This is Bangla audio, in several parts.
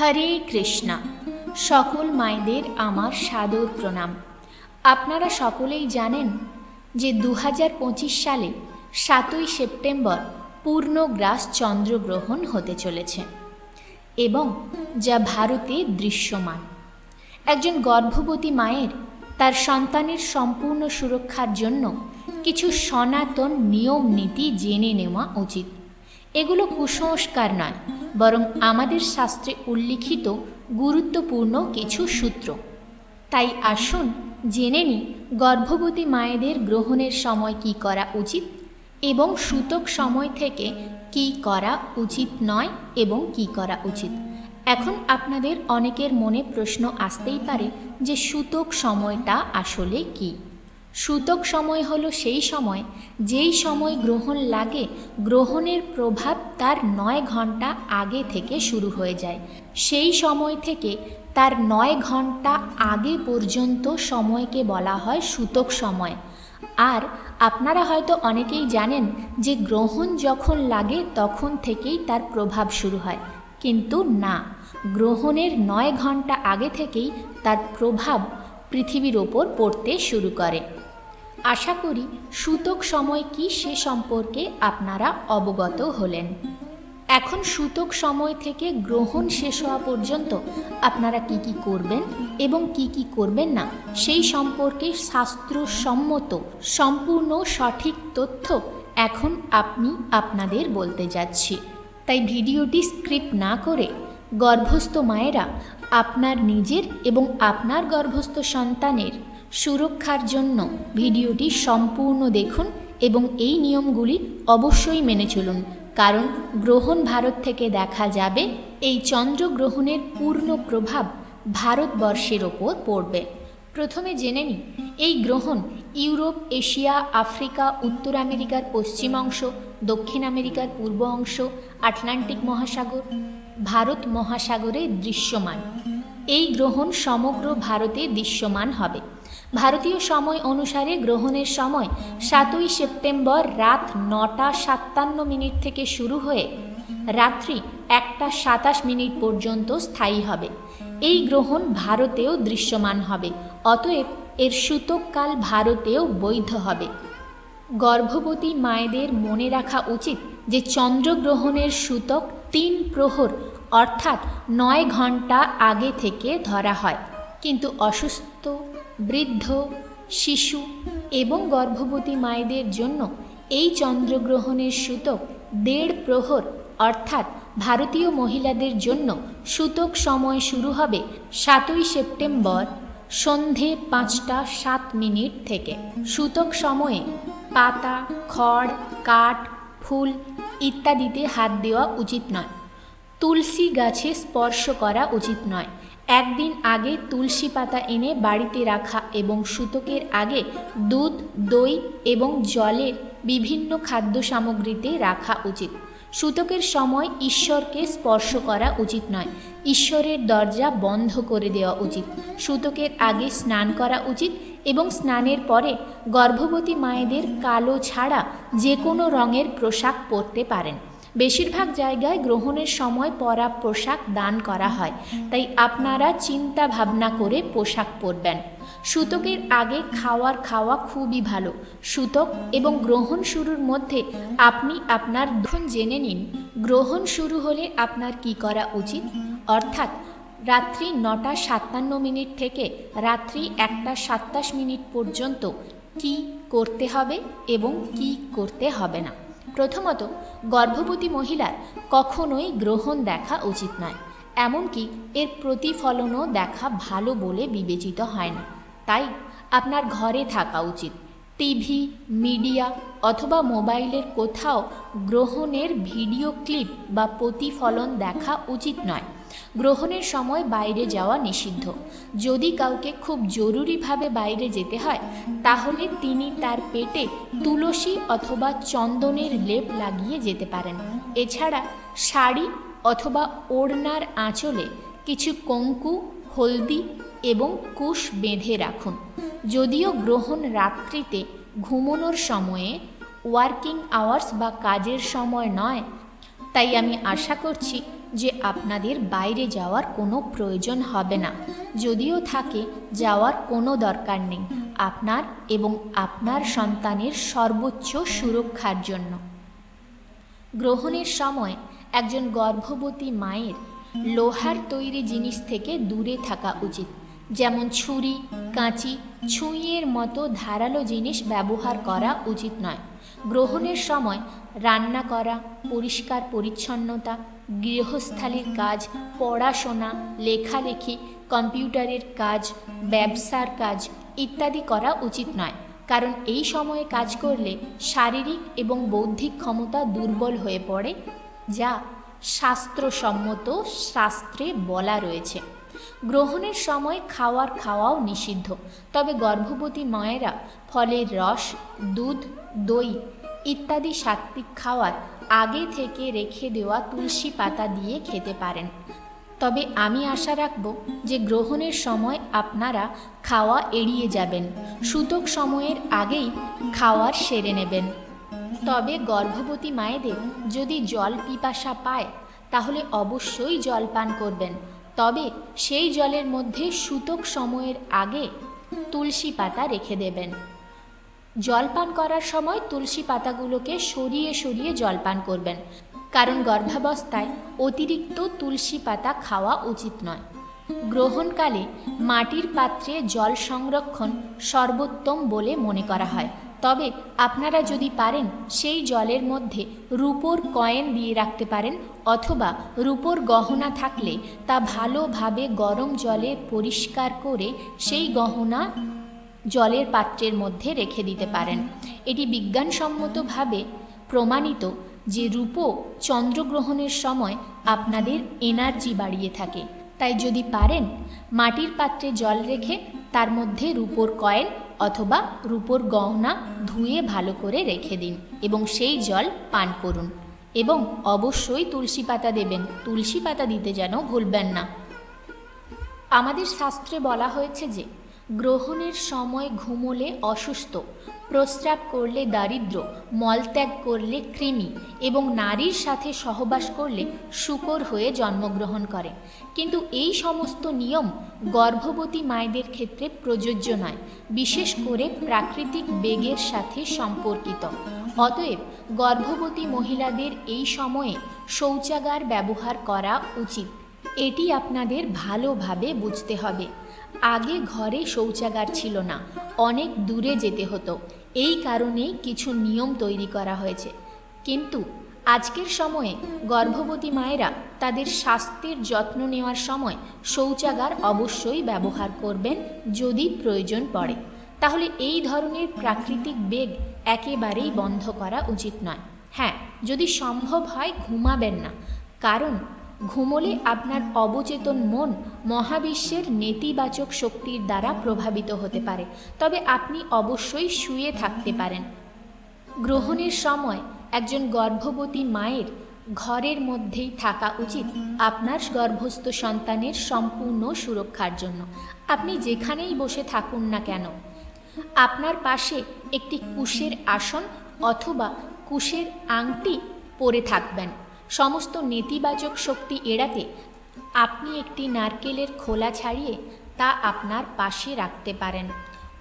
হরে কৃষ্ণা। সকল মায়েদের আমার সাদর প্রণাম। আপনারা সকলেই জানেন যে দু হাজার পঁচিশ সালে সাতই সেপ্টেম্বর পূর্ণগ্রাস চন্দ্রগ্রহণ হতে চলেছে এবং যা ভারতে দৃশ্যমান। একজন গর্ভবতী মায়ের তার সন্তানের সম্পূর্ণ সুরক্ষার জন্য কিছু সনাতন নিয়ম নীতি জেনে নেওয়া উচিত। এগুলো কুসংস্কার নয় বরং আমাদের শাস্ত্রে উল্লিখিত গুরুত্বপূর্ণ কিছু সূত্র। তাই আসুন জেনে নিই গর্ভবতী মায়েদের গ্রহণের সময় কি করা উচিত এবং সূতক সময় থেকে কি করা উচিত নয় এবং কি করা উচিত। এখন আপনাদের অনেকের মনে প্রশ্ন আসতেই পারে যে সূতক সময়টা আসলে কী। সূতক সময় হলো সেই সময়, যেই সময় গ্রহণ লাগে, গ্রহণের প্রভাব তার নয় ঘণ্টা আগে থেকে শুরু হয়ে যায়। সেই সময় থেকে তার নয় ঘণ্টা আগে পর্যন্ত সময়কে বলা হয় সূতক সময়। আর আপনারা হয়তো অনেকেই জানেন যে গ্রহণ যখন লাগে তখন থেকেই তার প্রভাব শুরু হয়। কিন্তু না, গ্রহণের নয় ঘণ্টা আগে থেকেই তার প্রভাব পৃথিবীর ওপর পড়তে শুরু করে। আশা করি সূতক সময় কি সে সম্পর্কে আপনারা অবগত হলেন। এখন সূতক সময় থেকে গ্রহণ শেষ হওয়া পর্যন্ত আপনারা কি কি করবেন এবং কি কি করবেন না, সেই সম্পর্কে শাস্ত্রসম্মত, সম্পূর্ণ সঠিক তথ্য এখন আপনি আপনাদের বলতে যাচ্ছি। তাই ভিডিওটি স্ক্রিপ্ট না করে গর্ভস্থ মায়েরা, আপনার নিজের এবং আপনার গর্ভস্থ সন্তানের সুরক্ষার জন্য ভিডিওটি সম্পূর্ণ দেখুন এবং এই নিয়মগুলি অবশ্যই মেনে চলুন। কারণ গ্রহণ ভারত থেকে দেখা যাবে, এই চন্দ্রগ্রহণের পূর্ণ প্রভাব ভারতবর্ষের ওপর পড়বে। প্রথমে জেনে নিই, এই গ্রহণ ইউরোপ, এশিয়া, আফ্রিকা, উত্তর আমেরিকার পশ্চিম অংশ, দক্ষিণ আমেরিকার পূর্ব অংশ, আটলান্টিক মহাসাগর, ভারত মহাসাগরে দৃশ্যমান। এই গ্রহণ সমগ্র ভারতে দৃশ্যমান হবে। ভারতীয় সময় অনুসারে গ্রহণের সময় সাতই সেপ্টেম্বর রাত নটা সাতান্ন মিনিট থেকে শুরু হয়ে রাত্রি একটা সাতাশ মিনিট পর্যন্ত স্থায়ী হবে। এই গ্রহণ ভারতেও দৃশ্যমান হবে, অতএব এর সূতককাল ভারতেও বৈধ হবে। গর্ভবতী মায়েদের মনে রাখা উচিত যে চন্দ্রগ্রহণের সূতক তিন প্রহর, অর্থাৎ নয় ঘণ্টা আগে থেকে ধরা হয়। কিন্তু অসুস্থ বৃদ্ধ, শিশু এবং গর্ভবতী মায়েদের জন্য এই চন্দ্রগ্রহণের সূতক দেড় প্রহর, অর্থাৎ ভারতীয় মহিলাদের জন্য সূতক সময় শুরু হবে সাতই সেপ্টেম্বর সন্ধে পাঁচটা সাত মিনিট থেকে। সূতক সময়ে পাতা, খড়, কাঠ, ফুল ইত্যাদিতে হাত দেওয়া উচিত নয়। তুলসী গাছে স্পর্শ করা উচিত নয়। একদিন আগে তুলসী পাতা এনে বাড়িতে রাখা এবং সুতকের আগে দুধ, দই এবং জলের বিভিন্ন খাদ্য সামগ্রীতে রাখা উচিত। সূতকের সময় ঈশ্বরকে স্পর্শ করা উচিত নয়। ঈশ্বরের দরজা বন্ধ করে দেওয়া উচিত। সূতকের আগে স্নান করা উচিত এবং স্নানের পরে গর্ভবতী মায়েদের কালো ছাড়া যে কোনো রঙের পোশাক পরতে পারেন। বেশিরভাগ জায়গায় গ্রহণের সময় পরা পোশাক দান করা হয়। তাই আপনারা চিন্তা ভাবনা করে পোশাক পরবেন। সূতকের আগে খাওয়ার খাওয়া খুবই ভালো। সূতক এবং গ্রহণ শুরুর মধ্যে আপনি আপনার ধন জেনে নিন, গ্রহণ শুরু হলে আপনার কি করা উচিত? অর্থাৎ রাত্রি নটা সাতান্ন মিনিট থেকে রাত্রি একটা সাতাশ মিনিট পর্যন্ত কি করতে হবে এবং কি করতে হবে না? প্রথমত, গর্ভবতী মহিলার কখনোই গ্রহণ দেখা উচিত নয়। এমনকি এর প্রতিফলনও দেখা ভালো বলে বিবেচিত হয় না। তাই আপনার ঘরে থাকা উচিত। টিভি, মিডিয়া অথবা মোবাইলের কোথাও গ্রহণের ভিডিও ক্লিপ বা প্রতিফলন দেখা উচিত নয়। গ্রহণের সময় বাইরে যাওয়া নিষিদ্ধ। যদি কাউকে খুব জরুরিভাবে বাইরে যেতে হয়, তাহলে তিনি তার পেটে তুলসী অথবা চন্দনের লেপ লাগিয়ে যেতে পারেন। এছাড়া শাড়ি অথবা ওড়নার আঁচলে কিছু কঙ্কু, হলদি এবং কুশ বেঁধে রাখুন। যদিও গ্রহণ রাত্রিতে ঘুমোনোর সময়ে, ওয়ার্কিং আওয়ার্স বা কাজের সময় নয়, তাই আমি আশা করছি যে আপনাদের বাইরে যাওয়ার কোনো প্রয়োজন হবে না। যদিও থাকে, যাওয়ার কোনো দরকার নেই, আপনার এবং আপনার সন্তানের সর্বোচ্চ সুরক্ষার জন্য। গ্রহণের সময় একজন গর্ভবতী মায়ের লোহার তৈরি জিনিস থেকে দূরে থাকা উচিত। যেমন ছুরি, কাঁচি, ছুঁইয়ের মতো ধারালো জিনিস ব্যবহার করা উচিত নয়। গ্রহণের সময় রান্না করা, পরিষ্কার পরিচ্ছন্নতা, গৃহস্থালির কাজ, পড়াশোনা, লেখালেখি, কম্পিউটারের কাজ, ব্যবসার কাজ ইত্যাদি করা উচিত নয়। কারণ এই সময়ে কাজ করলে শারীরিক এবং বৌদ্ধিক ক্ষমতা দুর্বল হয়ে পড়ে, যা শাস্ত্রসম্মত শাস্ত্রে বলা রয়েছে। গ্রহণের সময় খাওয়ার খাওয়াও নিষিদ্ধ। তবে গর্ভবতী মায়েরা ফলের রস, দুধ, দই ইত্যাদি সাত্বিক খাওয়ার আগে থেকে রেখে দেওয়া তুলসী পাতা দিয়ে খেতে পারেন। তবে আমি আশা রাখব যে গ্রহণের সময় আপনারা খাওয়া এড়িয়ে যাবেন। সূতক সময়ের আগেই খাওয়ার সেরে নেবেন। তবে গর্ভবতী মায়েদের যদি জল পিপাসা পায়, তাহলে অবশ্যই জল পান করবেন। তবে সেই জলের মধ্যে সূতক সময়ের আগে তুলসী পাতা রেখে দেবেন। জলপান করার সময় তুলসী পাতাগুলোকে সরিয়ে সরিয়ে জলপান করবেন, কারণ গর্ভাবস্থায় অতিরিক্ত তুলসী পাতা খাওয়া উচিত নয়। গ্রহণকালে মাটির পাত্রে জল সংরক্ষণ সর্বোত্তম বলে মনে করা হয়। তবে আপনারা যদি পারেন, সেই জলের মধ্যে রূপোর কয়েন দিয়ে রাখতে পারেন অথবা রূপোর গহনা থাকলে তা ভালোভাবে গরম জলে পরিষ্কার করে সেই গহনা জলের পাত্রের মধ্যে রেখে দিতে পারেন। এটি বিজ্ঞানসম্মতভাবে প্রমাণিত যে রূপো চন্দ্রগ্রহণের সময় আপনাদের এনার্জি বাড়িয়ে থাকে। তাই যদি পারেন, মাটির পাত্রে জল রেখে তার মধ্যে রূপোর কয়েন অথবা রূপোর গহনা ধুয়ে ভালো করে রেখে দিন এবং সেই জল পান করুন এবং অবশ্যই তুলসী পাতা দেবেন। তুলসী পাতা দিতে যেন ভুলবেন না। আমাদের শাস্ত্রে বলা হয়েছে যে গ্রহণের সময় ঘুমোলে অসুস্থ, প্রস্রাব করলে দারিদ্র, মলত্যাগ করলে কৃমি এবং নারীর সাথে সহবাস করলে শুকর হয়ে জন্মগ্রহণ করে। কিন্তু এই সমস্ত নিয়ম গর্ভবতী মায়েদের ক্ষেত্রে প্রযোজ্য নয়, বিশেষ করে প্রাকৃতিক বেগের সাথে সম্পর্কিত। অতএব গর্ভবতী মহিলাদের এই সময়ে শৌচাগার ব্যবহার করা উচিত। এটি আপনাদের ভালোভাবে বুঝতে হবে। আগে ঘরে শৌচাগার ছিল না, অনেক দূরে যেতে হতো। এই কারণেই কিছু নিয়ম তৈরি করা হয়েছে। কিন্তু আজকের সময়ে গর্ভবতী মায়েরা তাদের স্বাস্থ্যের যত্ন নেওয়ার সময় শৌচাগার অবশ্যই ব্যবহার করবেন যদি প্রয়োজন পড়ে। তাহলে এই ধরনের প্রাকৃতিক বেগ একেবারেই বন্ধ করা উচিত নয়। হ্যাঁ যদি সম্ভব হয় ঘুমাবেন না, কারণ ঘুমোলে আপনার অবচেতন মন মহাবিশ্বের নেতিবাচক শক্তির দ্বারা প্রভাবিত হতে পারে। তবে আপনি অবশ্যই শুয়ে থাকতে পারেন। গ্রহণের সময় একজন গর্ভবতী মায়ের ঘরের মধ্যেই থাকা উচিত আপনার গর্ভস্থ সন্তানের সম্পূর্ণ সুরক্ষার জন্য। আপনি যেখানেই বসে থাকুন না কেন, আপনার পাশে একটি কুশের আসন অথবা কুশের আংটি পরে থাকবেন। সমস্ত নেতিবাচক শক্তি এড়াতে আপনি একটি নারকেলের খোলা ছাড়িয়ে তা আপনার পাশে রাখতে পারেন,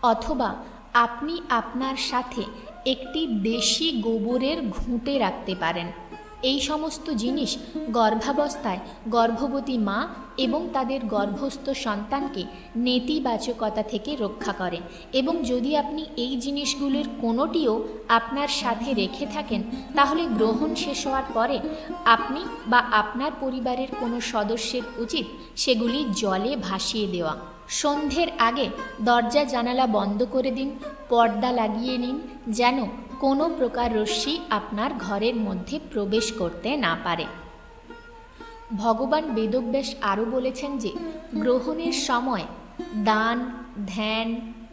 অথবা আপনি আপনার সাথে একটি দেশি গোবরের ঘুঁটে রাখতে পারেন। এই সমস্ত জিনিস গর্ভাবস্থায় গর্ভবতী মা এবং তাদের গর্ভস্থ সন্তানকে নেতিবাচকতা থেকে রক্ষা করে এবং যদি আপনি এই জিনিসগুলির কোনোটিও আপনার সাথে রেখে থাকেন, তাহলে গ্রহণ শেষ হওয়ার পরে আপনি বা আপনার পরিবারের কোনো সদস্যের উচিত সেগুলি জলে ভাসিয়ে দেওয়া। সন্ধ্যের আগে দরজা জানালা বন্ধ করে দিন, পর্দা লাগিয়ে নিন, যেন কোনো প্রকার রশ্মি আপনার ঘরের মধ্যে প্রবেশ করতে না পারে। ভগবান বেদব্যাস আরও বলেছেন যে, গ্রহণের সময় দান, ধ্যান,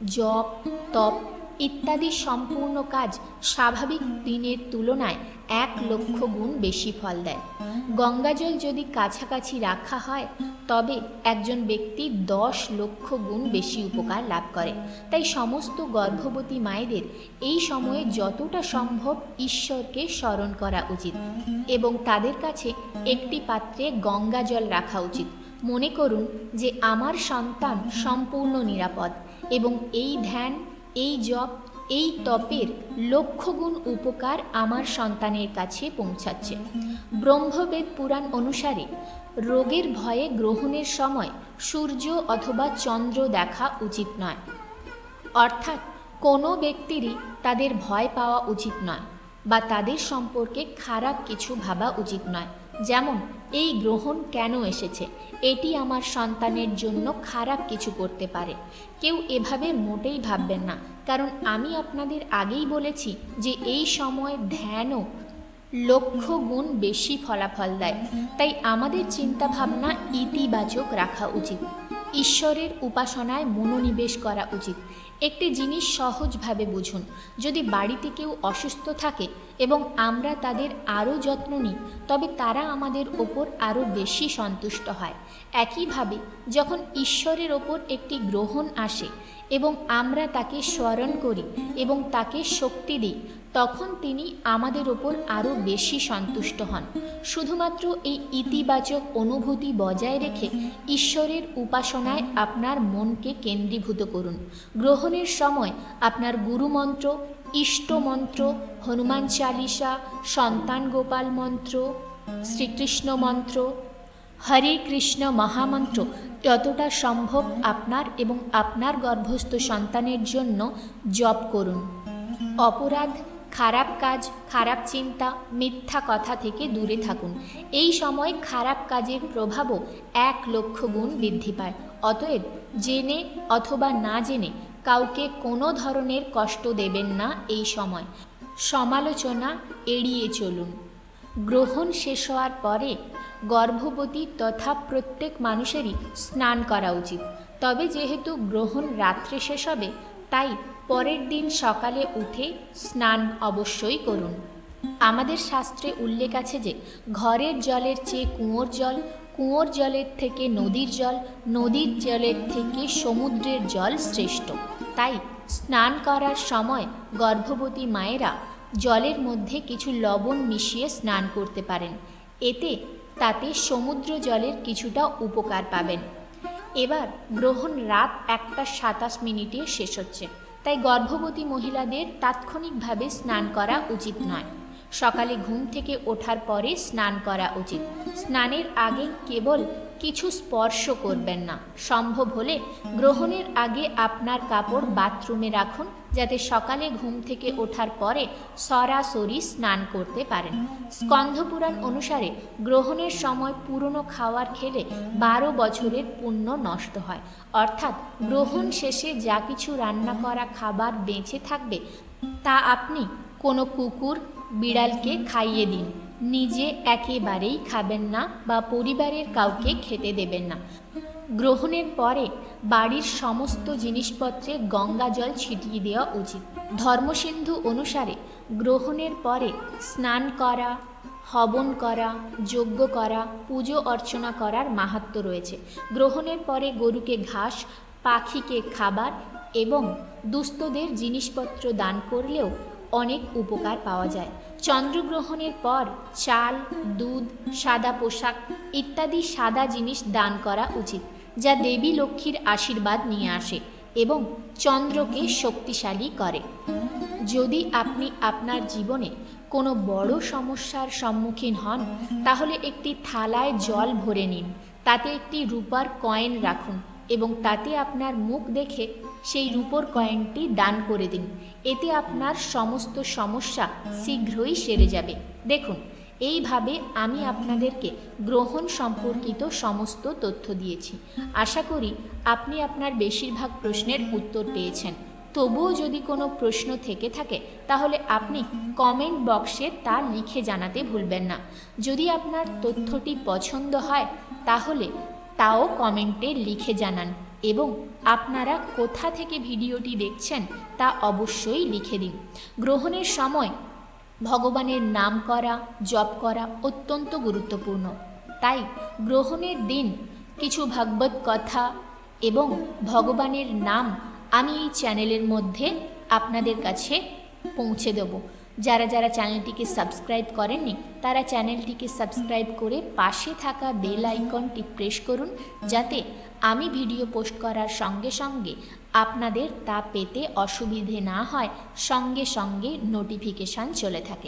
জপ, তপ ইত্যাদি সম্পূর্ণ কাজ স্বাভাবিক দিনের তুলনায় এক লক্ষ গুণ বেশি ফল দেয়। গঙ্গাজল যদি কাছাকাছি রাখা হয়, তবে একজন ব্যক্তি দশ লক্ষ গুণ বেশি উপকার লাভ করে। তাই সমস্ত গর্ভবতী মায়েদের এই সময়ে যতটা সম্ভব ঈশ্বরকে স্মরণ করা উচিত এবং তাদের কাছে একটি পাত্রে গঙ্গা জল রাখা উচিত। মনে করুন যে, আমার সন্তান সম্পূর্ণ নিরাপদ এবং এই ধ্যান, এই জপ এই তপের লক্ষগুণ উপকার আমার সন্তানের কাছে পৌঁছাচ্ছে। ব্রহ্মবেদ পুরাণ অনুসারে রোগের ভয়ে গ্রহণের সময় সূর্য অথবা চন্দ্র দেখা উচিত নয়। অর্থাৎ কোনো ব্যক্তিরই তাদের ভয় পাওয়া উচিত নয়। বা তাদের সম্পর্কে খারাপ কিছু ভাবা উচিত নয়। যেমন, এই গ্রহণ কেন এসেছে? এটি আমার সন্তানের জন্য খারাপ কিছু করতে পারে। কেউ এভাবে মোটেই ভাববেন না। কারণ আমি আপনাদের আগেই বলেছি যে এই সময় ধ্যানও লক্ষ গুণ বেশি ফলাফল দেয়। তাই আমাদের চিন্তাভাবনা ইতিবাচক রাখা উচিত। ঈশ্বরের উপাসনায় মনোনিবেশ করা উচিত। একটি জিনিস সহজভাবে বুঝুন। যদি বাড়িতে কেউ অসুস্থ থাকে এবং আমরা তাদের আরও যত্ন নিই, তবে তারা আমাদের ওপর আরও বেশি সন্তুষ্ট হয়। একইভাবে, যখন ঈশ্বরের ওপর একটি গ্রহণ আসে এবং আমরা তাকে স্মরণ করি এবং তাকে শক্তি দিই তখন তিনি আমাদের ওপর আরও বেশি সন্তুষ্ট হন। শুধুমাত্র এই ইতিবাচক অনুভূতি বজায় রেখে ঈশ্বরের উপাসনায় আপনার মনকে কেন্দ্রীভূত করুন। গ্রহণের সময় আপনার গুরুমন্ত্র, ইষ্টমন্ত্র, হনুমান চালিসা, সন্তান গোপাল মন্ত্র, শ্রীকৃষ্ণ মন্ত্র, হরে কৃষ্ণ মহামন্ত্র যতটা সম্ভব আপনার এবং আপনার গর্ভস্থ সন্তানের জন্য জপ করুন। অপরাধ খারাপ কাজ, খারাপ চিন্তা, মিথ্যা কথা থেকে দূরে থাকুন। এই সময় খারাপ কাজের প্রভাবও এক লক্ষ গুণ বৃদ্ধি পায়। অতএব জেনে অথবা না জেনে কাউকে কোনো ধরনের কষ্ট দেবেন না এই সময়। সমালোচনা এড়িয়ে চলুন। গ্রহণ শেষ হওয়ার পরে গর্ভবতী তথা প্রত্যেক মানুষেরই স্নান করা উচিত। তবে যেহেতু গ্রহণ রাত্রে শেষ হবে, তাই পরের দিন সকালে উঠে স্নান অবশ্যই করুন। আমাদের শাস্ত্রে উল্লেখ আছে যে, ঘরের জলের চেয়ে কুয়োর জল, কুয়োর জলের থেকে নদীর জল, নদীর জলের থেকে সমুদ্রের জল শ্রেষ্ঠ। তাই স্নান করার সময় গর্ভবতী মায়েরা জলের মধ্যে কিছু লবণ মিশিয়ে স্নান করতে পারেন। এতে, তাতে সমুদ্র জলের কিছুটা উপকার পাবেন। এবার গ্রহণ রাত একটা সাতাশ মিনিটে শেষ হচ্ছে। তাই গর্ভবতী মহিলাদের তাৎক্ষণিকভাবে স্নান করা উচিত নয়। সকালে ঘুম থেকে ওঠার পরে স্নান করা উচিত। স্নানের আগে কেবল কিছু স্পর্শ করবেন না। সম্ভব হলে গ্রহণের আগে আপনার কাপড় বাথরুমে রাখুন, যাতে সকালে ঘুম থেকে ওঠার পরে সরাসরি স্নান করতে পারেন। স্কন্ধপুরাণ অনুসারে গ্রহণের সময় পুরনো খাওয়ার খেলে বারো বছরের পুণ্য নষ্ট হয়। অর্থাৎ গ্রহণ শেষে যা কিছু রান্না করা খাবার বেঁচে থাকবে, তা আপনি কোনো কুকুর, বিড়ালকে খাইয়ে দিন। নিজে একেবারেই খাবেন না বা পরিবারের কাউকে খেতে দেবেন না। গ্রহণের পরে বাড়ির সমস্ত জিনিসপত্রে গঙ্গা জল ছিটিয়ে দেওয়া উচিত। ধর্মসিন্ধু অনুসারে গ্রহণের পরে স্নান করা, হবন করা, যজ্ঞ করা, পুজো অর্চনা করার মাহাত্ম্য রয়েছে। গ্রহণের পরে গরুকে ঘাস, পাখিকে খাবার এবং দুস্থদের জিনিসপত্র দান করলেও অনেক উপকার পাওয়া যায়। চন্দ্রগ্রহণের পর চাল, দুধ, সাদা পোশাক ইত্যাদি সাদা জিনিস দান করা উচিত, যা দেবী লক্ষ্মীর আশীর্বাদ নিয়ে আসে এবং চন্দ্রকে শক্তিশালী করে। যদি আপনি আপনার জীবনে কোনো বড় সমস্যার সম্মুখীন হন, তাহলে একটি থালায় জল ভরে নিন, তাতে একটি রূপার কয়েন রাখুন এবং তাতে আপনার মুখ দেখে সেই রূপোর কয়েনটি দান করে দিন। এতে আপনার সমস্ত সমস্যা শীঘ্রই সেরে যাবে। দেখুন, এইভাবে আমি আপনাদেরকে গ্রহণ সম্পর্কিত সমস্ত তথ্য দিয়েছি। আশা করি আপনি আপনার বেশিরভাগ প্রশ্নের উত্তর পেয়েছেন। তবুও যদি কোনো প্রশ্ন থেকে থাকে, তাহলে আপনি কমেন্ট বক্সে তা লিখে জানাতে ভুলবেন না। যদি আপনার তথ্যটি পছন্দ হয়, তাহলে তাও কমেন্টে লিখে জানান। এবং আপনারা কোথা থেকে ভিডিওটি দেখছেন তা অবশ্যই লিখে দিন। গ্রহণের সময় ভগবানের নাম করা, জপ করা অত্যন্ত গুরুত্বপূর্ণ। তাই গ্রহণের দিন কিছু ভাগবত কথা এবং ভগবানের নাম আমি এই চ্যানেলের মধ্যে আপনাদের কাছে পৌঁছে দেব। যারা যারা চ্যানেলটিকে সাবস্ক্রাইব করেননি, তারা চ্যানেলটিকে সাবস্ক্রাইব করে পাশে থাকা বেল আইকনটি প্রেস করুন যাতে আমি ভিডিও পোস্ট করার সঙ্গে সঙ্গে আপনাদের তা পেতে অসুবিধে না হয়, সঙ্গে সঙ্গে নোটিফিকেশান চলে থাকে।